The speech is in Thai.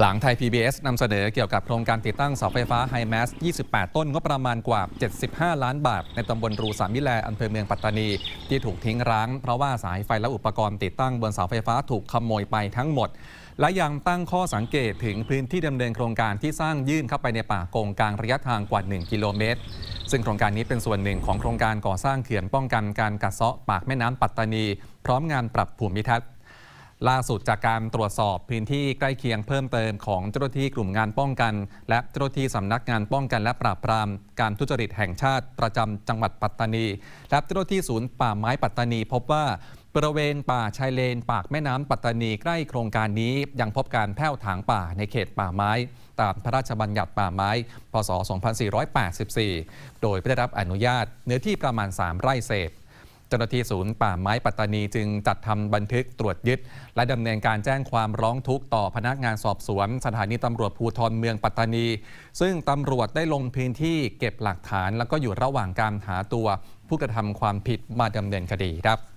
หลังไทย PBS นำเสนอเกี่ยวกับโครงการติดตั้งเสาไฟฟ้าไฮแมส 28 ต้นงบประมาณกว่า 75 ล้านบาท ในตำบลรูสามิแลอำเภอเมืองปัตตานี ที่ถูกทิ้งร้าง เพราะว่าสายไฟและอุปกรณ์ติดตั้งบนเสาไฟฟ้าถูกขโมยไปทั้งหมด และยังตั้งข้อสังเกตถึงพื้นที่ดำเนินโครงการที่สร้างยื่นเข้าไปในป่าโกงกลางระยะทางกว่า 1 กิโลเมตร ซึ่งโครงการนี้เป็นส่วนหนึ่งของโครงการก่อสร้างเขื่อนป้องกันการกัดเซาะปากแม่น้ำปัตตานี พร้อมงานปรับภูมิทัศน์ ล่าสุดจากการตรวจสอบพื้นที่ใกล้เคียงเพิ่มเติมของเจ้าหน้าที่กลุ่มงานป้องกัน และเจ้าหน้าที่สำนักงานป้องกันและปราบปรามการทุจริตแห่งชาติประจำจังหวัดปัตตานี และเจ้าหน้าที่ศูนย์ป่าไม้ปัตตานี พบว่าบริเวณป่าชายเลน ปากแม่น้ำปัตตานีใกล้โครงการนี้ ยังพบการแผ้วถางป่าในเขตป่าไม้ ตามพระราชบัญญัติป่าไม้ พศ 2484 โดยไม่ได้รับอนุญาตเนื้อที่ประมาณ 3 ไร่เศษ จ้าหน้าที่ศูนย์ป่าไม้ปัตตานีจึงจัดทำบันทึกตรวจยึด และดำเนินการแจ้งความร้องทุกข์ต่อพนักงานสอบสวน สถานีตำรวจภูธรเมืองปัตตานี ซึ่งตำรวจได้ลงพื้นที่เก็บหลักฐาน แล้วก็อยู่ระหว่างการหาตัวผู้กระทำความผิดมาดำเนินคดีครับ